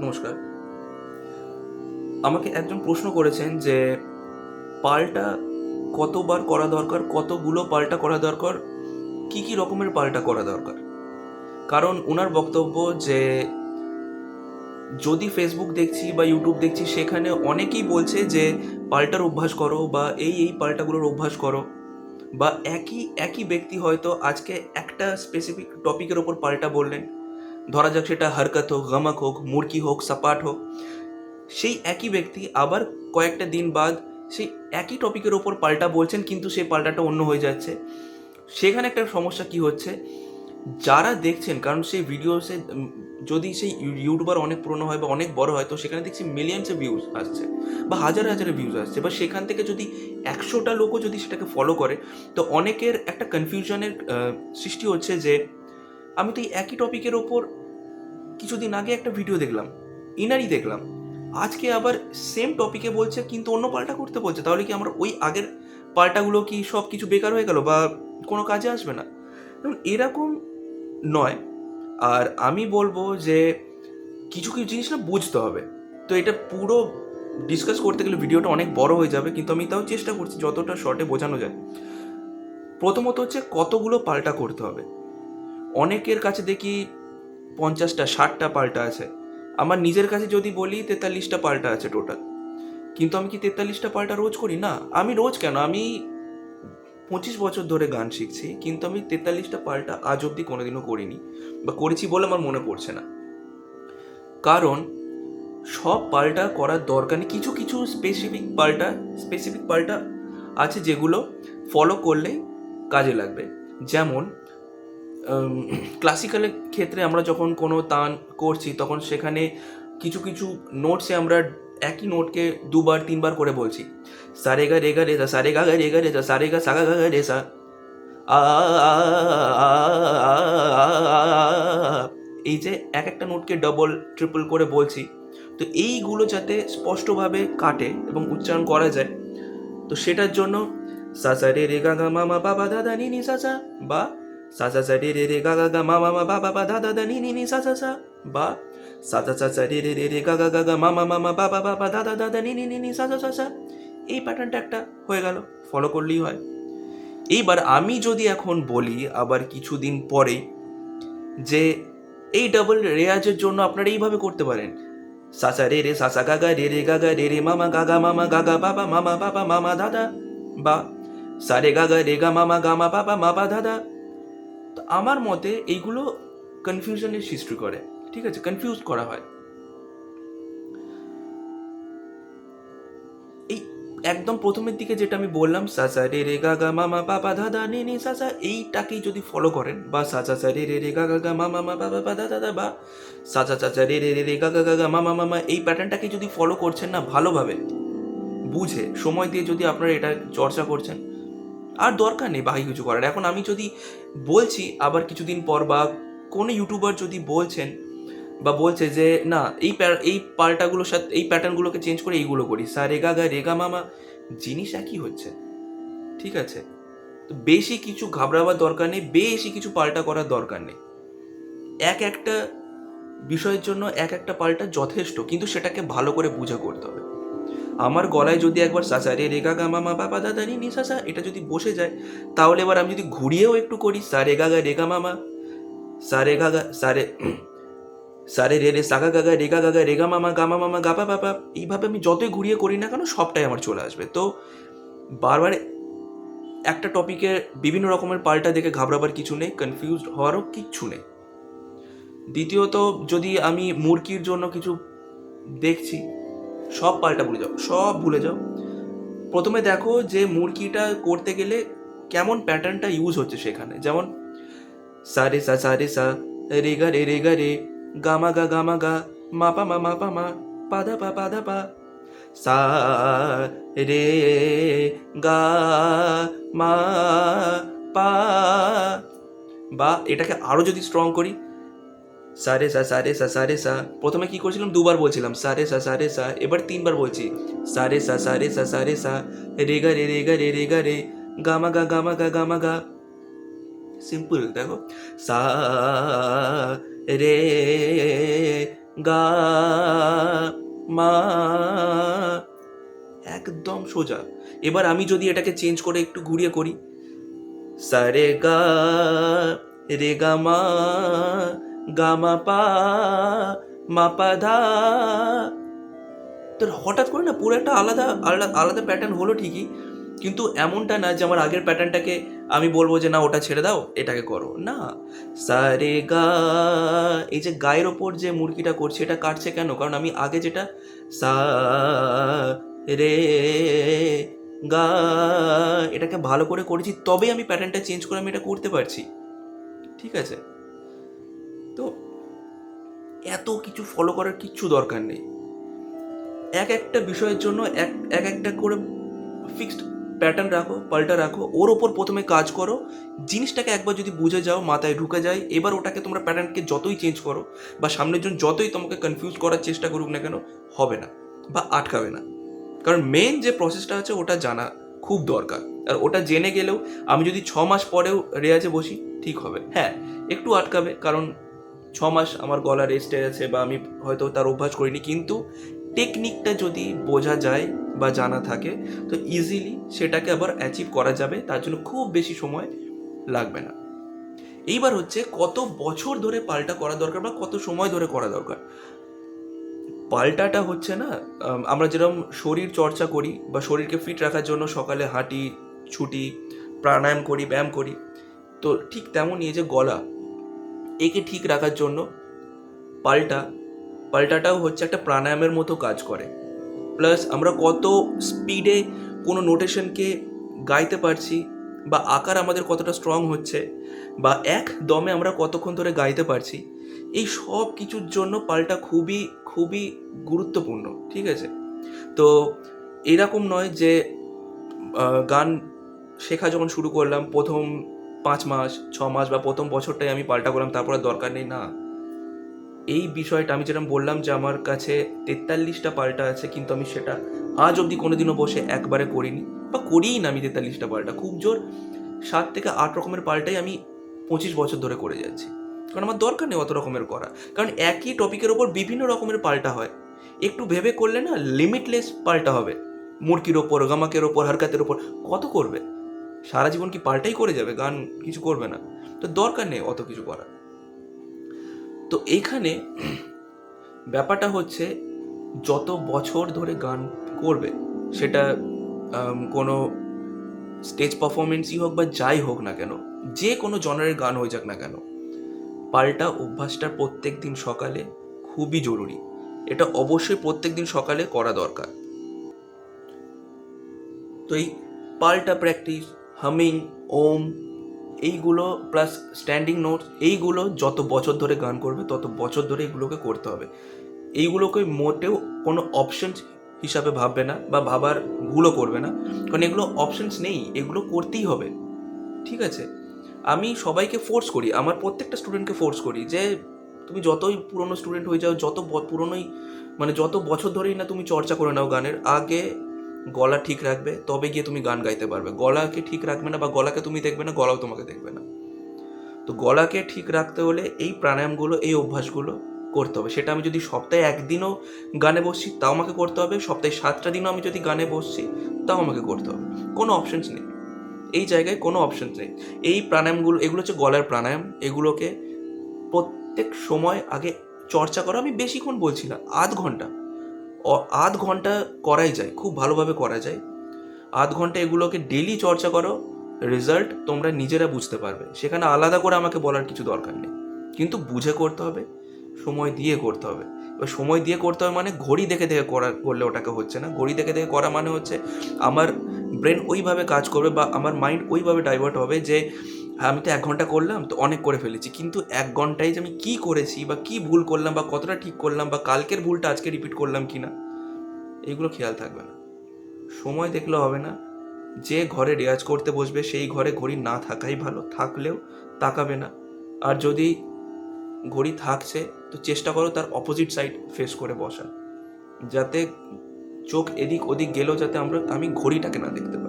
নমস্কার। আমাকে একজন প্রশ্ন করেছেন যে, পাল্টা কতবার করা দরকার, কতগুলো পাল্টা করা দরকার, কি কি রকমের পাল্টা করা দরকার? কারণ ওনার বক্তব্য যে, যদি ফেসবুক দেখছি বা ইউটিউব দেখছি, সেখানে অনেকেই বলছে যে, পাল্টার অভ্যাস করো বা এই এই পাল্টাগুলোর অভ্যাস করো বা একই একই ব্যক্তি হয়তো আজকে একটা স্পেসিফিক টপিকের ওপর পাল্টা বললেন। ধরা যাক সেটা হরকত হোক, গমক হোক, মুরকি হোক, সাপাট হোক, সেই একই ব্যক্তি আবার কয়েকটা দিন বাদ সেই একই টপিকের ওপর পাল্টা বলছেন, কিন্তু সেই পাল্টাটা অন্য হয়ে যাচ্ছে। সেখানে একটা সমস্যা কি হচ্ছে? যারা দেখছেন, কারণ সেই ভিডিওসে যদি সেই ইউটিউবার অনেক পুরনো হয় বা অনেক বড় হয়, তো সেখানে দেখছি মিলিয়নসে ভিউজ আসছে বা হাজার হাজারে ভিউজ আসছে। বা সেখান থেকে যদি একশোটা লোকও যদি সেটাকে ফলো করে, তো অনেকের একটা কনফিউশনের সৃষ্টি হচ্ছে যে আমি তো এই একই টপিকের ওপর কিছুদিন আগে একটা ভিডিও দেখলাম, ইনারই দেখলাম। আজকে আবার সেম টপিকে বলছে, কিন্তু অন্য পাল্টা করতে বলছে। তাহলে কি আমার ওই আগের পাল্টাগুলো কি সব কিছু বেকার হয়ে গেল বা কোনো কাজে আসবে না? এরকম নয়। আর আমি বলব যে কিছু কিছু জিনিস না বুঝতে হবে। তো এটা পুরো ডিসকাস করতে গেলে ভিডিওটা অনেক বড় হয়ে যাবে, কিন্তু আমি তাও চেষ্টা করছি যতটা শর্টে বোঝানো যায়। প্রথমত হচ্ছে কতগুলো পাল্টা করতে হবে। অনেকের কাছে দেখি পঞ্চাশটা, ষাটটা পাল্টা আছে। আমার নিজের কাছে যদি বলি, তেতাল্লিশটা পাল্টা আছে টোটাল কিন্তু আমি কি তেতাল্লিশটা পাল্টা রোজ করি? না, আমি রোজ কেন? আমি পঁচিশ বছর ধরে গান শিখছি, কিন্তু আমি তেতাল্লিশটা পাল্টা আজ অবধি কোনোদিনও করিনি বা করেছি বলে আমার মনে পড়ছে না। কারণ সব পাল্টা করার দরকার নেই। কিছু কিছু স্পেসিফিক পাল্টা স্পেসিফিক পাল্টা আছে যেগুলো ফলো করলে কাজে লাগবে। যেমন ক্লাসিক্যালের ক্ষেত্রে আমরা যখন কোনো তান করছি, তখন সেখানে কিছু কিছু নোটসে আমরা একই নোটকে দুবার, তিনবার করে বলছি। সারে গা, রে গা, রে সা, সারে গা গা, রে গা, রে সা, সারে গা সাগা গা গা রে সা। এই যে এক একটা নোটকে ডবল ট্রিপল করে বলছি, তো এইগুলো যাতে স্পষ্টভাবে কাটে এবং উচ্চারণ করা যায়, তো সেটার জন্য সা সা, রে রে, গা গা মামা বাবা দাদা নি নি, সা সা, বা সা সা সা রে রে রে গা গা গা মা মা মা বা বা বা দা দা দা নি নি নি সা সা সা বা সা সা সা সা রে রে রে রে গা গা গা গা মা মা মা মা বা বা বা বা দা দা দা দা নি নি নি নি সা সা সা সা এই প্যাটার্নটা একটা হয়ে গেল ফলো করলেই হয়। এইবার আমি যদি এখন বলি আবার কিছুদিন পরেই যে এই ডাবল রেয়াজের জন্য আপনারা এইভাবে করতে পারেন। সাসা রে রে, সাসা গাগা রে রে গাগা রে রে, মামা গাগা মামা গাগা বাবা, মামা বাবা, মামা দাদা। বা সারে গাগা রে গা মামা গামা বাবা, মামা দাদা। আমার মতে এইগুলো কনফিউশনের সৃষ্টি করে, ঠিক আছে? কনফিউজ করা হয়। এই একদম প্রথমের দিকে যেটা আমি বললাম, সাসা রে রে গা গা মামা বাবা দাদা নে সাসা এইটাকেই যদি ফলো করেন, বা সাসা সা রে রে রে গা গা গা মামা বাবা বা দাদা বা সাসা চাচা রে রে রে রে গা গা গা গা মামা মামা এই প্যাটার্নটাকে যদি ফলো করছেন না, ভালোভাবে বুঝে, সময় দিয়ে যদি আপনারা এটা চর্চা করছেন আর দরকার নেই বাকি কিছু করার। এখন আমি যদি বলছি, আবার কিছুদিন পর বা কোনো ইউটিউবার যদি বলছেন বা বলছে যে, না, এই এই পাল্টাগুলোর সাথে, এই প্যাটার্নগুলোকে চেঞ্জ করে এইগুলো করি। সা রেগা গা রেগা মামা জিনিস একই হচ্ছে। ঠিক আছে? তো বেশি কিছু ঘাবড়াবার দরকার নেই, বেশি কিছু পাল্টা করার দরকার নেই। এক একটা বিষয়ের জন্য এক একটা পাল্টা যথেষ্ট, কিন্তু সেটাকে ভালো করে বুঝে করতে হবে। আমার গলায় যদি একবার সাসা রে, রেগা গা, মামা, বাবা, দাদা, নি নি সাসা এটা যদি বসে যায়, তাহলে এবার আমি যদি ঘুরিয়েও একটু করি, সা রেগা গা রেগা মামা, সা রেগা গা সারে সারে রে রে সাগা গাগা রেগা গাগা রেগা মামা গামা মামা গাপা বাপা এইভাবে আমি যতই ঘুরিয়ে করি না কেন, সবটাই আমার চলে আসবে। তো বারবার একটা টপিকে বিভিন্ন রকমের পাল্টা দেখে ঘাবড়াবার কিছু নেই কনফিউজ হওয়ারও কিচ্ছু নেই। দ্বিতীয়ত, যদি আমি মুরগির জন্য কিছু দেখছি সব পাল্টা ভুলে যাও, সব ভুলে যাও। প্রথমে দেখো যে মুরগিটা করতে গেলে কেমন প্যাটার্নটা ইউজ হচ্ছে সেখানে। যেমন, সারে সা সারে সা, রে গা, রে রে গা, রে গামা গা গামা গা, মা, পা, মা মা, পা, মা পাদা পা পাদা পা। সা, রে, গা, মা, পা, বা, এটাকে আরও যদি স্ট্রং করি সারে সা সারে সা সারে সা। প্রথমে কি করছিলাম? দুবার বলছিলাম, সারে সা সারে সা। এবার তিনবার বলছি, সারে সা সারে সা সারে সা। রে গা রে রে গা রে রে গা রে। গামা গা গামা গা গামা গা। সিম্পল দেখো। সা, রে, গা মা। একদম সোজা। এবার আমি যদি এটাকে চেঞ্জ করে একটু ঘুরিয়ে করি। সারে গা, রে গা মা। গা মা পা মা পা ধা। তো হঠাৎ করে না পুরো একটা আলাদা আলাদা আলাদা প্যাটার্ন হলো ঠিকই, কিন্তু এমনটা না যে আমার আগের প্যাটার্নটাকে আমি বলব যে না, ওটা ছেড়ে দাও, এটাকে করো। না। সারে গা। এই যে গায়ের ওপর যে মুরগিটা করছে, এটা কাটছে কেন? কারণ আমি আগে যেটা, সা, রে, গা, এটাকে ভালো করে করেছি, তবেই আমি প্যাটার্নটা চেঞ্জ করে আমি এটা করতে পারছি। ঠিক আছে? তো এত কিছু ফলো করার কিচ্ছু দরকার নেই। এক একটা বিষয়ের জন্য এক এক একটা করে ফিক্সড প্যাটার্ন রাখো, পাল্টা রাখো, ওর ওপর প্রথমে কাজ করো, জিনিসটাকে একবার যদি বুঝে যাও, মাথায় ঢুকে যায়, এবার ওটাকে তোমরা প্যাটার্নকে যতই চেঞ্জ করো বা সামনের জন যতই তোমাকে কনফিউজ করার চেষ্টা করুক না কেন, হবে না বা আটকাবে না। কারণ মেন যে প্রসেসটা আছে, ওটা জানা খুব দরকার। আর ওটা জেনে গেলেও আমি যদি ছ মাস পরেও রেয়াজে বসি, ঠিক হবে। হ্যাঁ একটু আটকাবে, কারণ ছ মাস আমার গলা রেস্টে আছে বা আমি হয়তো তার অভ্যাস করিনি, কিন্তু টেকনিকটা যদি বোঝা যায় বা জানা থাকে, তো ইজিলি সেটাকে আবার অ্যাচিভ করা যাবে, তার জন্য খুব বেশি সময় লাগবে না। এইবার হচ্ছে কত বছর ধরে পাল্টা করা দরকার বা কত সময় ধরে করা দরকার? পাল্টাটা হচ্ছে না আমরা যেরকম শরীর চর্চা করি বা শরীরকে ফিট রাখার জন্য সকালে হাঁটি, ছুটি, প্রাণায়াম করি, ব্যায়াম করি, তো ঠিক তেমনই যে গলা একে ঠিক রাখার জন্য পাল্টা, পাল্টাটাও হচ্ছে একটা প্রাণায়ামের মতো কাজ করে। প্লাস আমরা কত স্পিডে কোনো নোটেশনকে গাইতে পারছি বা আকার আমাদের কতটা স্ট্রং হচ্ছে বা এক দমে আমরা কতক্ষণ ধরে গাইতে পারছি, এই সব কিছুর জন্য পাল্টা খুবই খুবই গুরুত্বপূর্ণ, ঠিক আছে? তো এরকম নয় যে গান শেখা যখন শুরু করলাম, প্রথম পাঁচ মাস, ছ মাস বা প্রথম বছরটাই আমি পাল্টা করলাম, তারপর দরকার নেই, না। এই বিষয়টা আমি যেরকম বললাম যে আমার কাছে তেতাল্লিশটা পাল্টা আছে, কিন্তু আমি সেটা আজ অবধি কোনোদিনও বসে একবারে করিনি বা করিই না আমি তেতাল্লিশটা পাল্টা। খুব জোর সাত থেকে আট রকমের পাল্টাই আমি পঁচিশ বছর ধরে করে যাচ্ছি। কারণ আমার দরকার নেই অত রকমের করা কারণ একই টপিকের ওপর বিভিন্ন রকমের পাল্টা হয়। একটু ভেবে করলে না লিমিটলেস পাল্টা হবে। মুরকির ওপর, গামাকের ওপর হারকাতের ওপর, কত করবে? সারা জীবন কি পাল্টাই করে যাবে? গান কিছু করবে না। তো দরকার নেই অত কিছু করার। তো এইখানে ব্যাপারটা হচ্ছে, যত বছর ধরে গান করবে, সেটা কোনো স্টেজ পারফরমেন্সই হোক বা যাই হোক না কেন, যে কোনো জনারের গান হয়ে যাক না কেন, পাল্টা অভ্যাসটা প্রত্যেক দিন সকালে খুবই জরুরি। এটা অবশ্যই প্রত্যেক দিন সকালে করা দরকার। তো এই পাল্টা প্র্যাকটিস হামিং, ওম, এইগুলো প্লাস স্ট্যান্ডিং নোটস এইগুলো যত বছর ধরে গান করবে, তত বছর ধরে এগুলোকে করতে হবে। এইগুলোকে মোটেও কোনো অপশনস হিসাবে ভাববে না বা ভাবার ভুলও করবে না। কারণ এগুলো অপশনস নেই, এগুলো করতেই হবে। ঠিক আছে? আমি সবাইকে ফোর্স করি, আমার প্রত্যেকটা স্টুডেন্টকে ফোর্স করি যে, তুমি যতই পুরনো স্টুডেন্ট হয়ে যাও, যত পুরনোই মানে যত বছর ধরেই না তুমি চর্চা করে নাও গানের, আগে গলা ঠিক রাখবে, তবে গিয়ে তুমি গান গাইতে পারবে। গলাকে ঠিক রাখবে না বা গলাকে তুমি দেখবে না, গলাও তোমাকে দেখবে না। তো গলাকে ঠিক রাখতে হলে এই প্রাণায়ামগুলো, এই অভ্যাসগুলো করতে হবে। সেটা আমি যদি সপ্তাহে একদিনও গানে বসছি, তাও আমাকে করতে হবে। সপ্তাহে সাতটা দিনও আমি যদি গানে বসছি, তাও আমাকে করতে হবে। কোনো অপশনস নেই। এই জায়গায় কোনো অপশনস নেই। এই প্রাণায়ামগুলো, এগুলো হচ্ছে গলার প্রাণায়াম। এগুলোকে প্রত্যেক সময় আগে চর্চা করো। আমি বেশিক্ষণ বলছি না, আধ ঘণ্টা। আধ ঘণ্টা করাই যায়, খুব ভালোভাবে করা যায়। আধ ঘণ্টা এগুলোকে ডেলি চর্চা করো রেজাল্ট তোমরা নিজেরা বুঝতে পারবে। সেখানে আলাদা করে আমাকে বলার কিছু দরকার নেই। কিন্তু বুঝে করতে হবে, সময় দিয়ে করতে হবে। এবার সময় দিয়ে করতে হবে মানে ঘড়ি দেখে দেখে করা, করলে ওটাকে হচ্ছে না। ঘড়ি দেখে দেখে করা মানে হচ্ছে, আমার ব্রেন ওইভাবে কাজ করবে বা আমার মাইন্ড ওইভাবে ডাইভার্ট হবে যে হ্যাঁ আমি তো এক ঘণ্টা করলাম, তো অনেক করে ফেলেছি। কিন্তু এক ঘন্টায় যে আমি কী করেছি বা কী ভুল করলাম বা কতটা ঠিক করলাম বা কালকের ভুলটা আজকে রিপিট করলাম কি না এগুলো খেয়াল থাকবে না। সময় দেখলে হবে না। যে ঘরে রেয়াজ করতে বসবে, সেই ঘরে ঘড়ি না থাকাই ভালো। থাকলেও তাকাবে না। আর যদি ঘড়ি থাকছে, তো চেষ্টা করো তার অপোজিট সাইড ফেস করে বসা যাতে চোখ এদিক ওদিক গেলেও যাতে আমরা, আমি ঘড়িটাকে না দেখতে পাই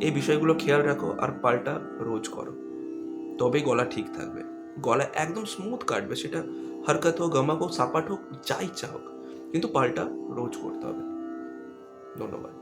এই বিষয়গুলো খেয়াল রাখো আর পাল্টা রোজ করো। তবেই গলা ঠিক থাকবে। গলা একদম স্মুথ কাটবে, সেটা হরকত হোক, গমাক হোক, সাপাট হোক, যাই হোক। কিন্তু পাল্টা রোজ করতে হবে। ধন্যবাদ।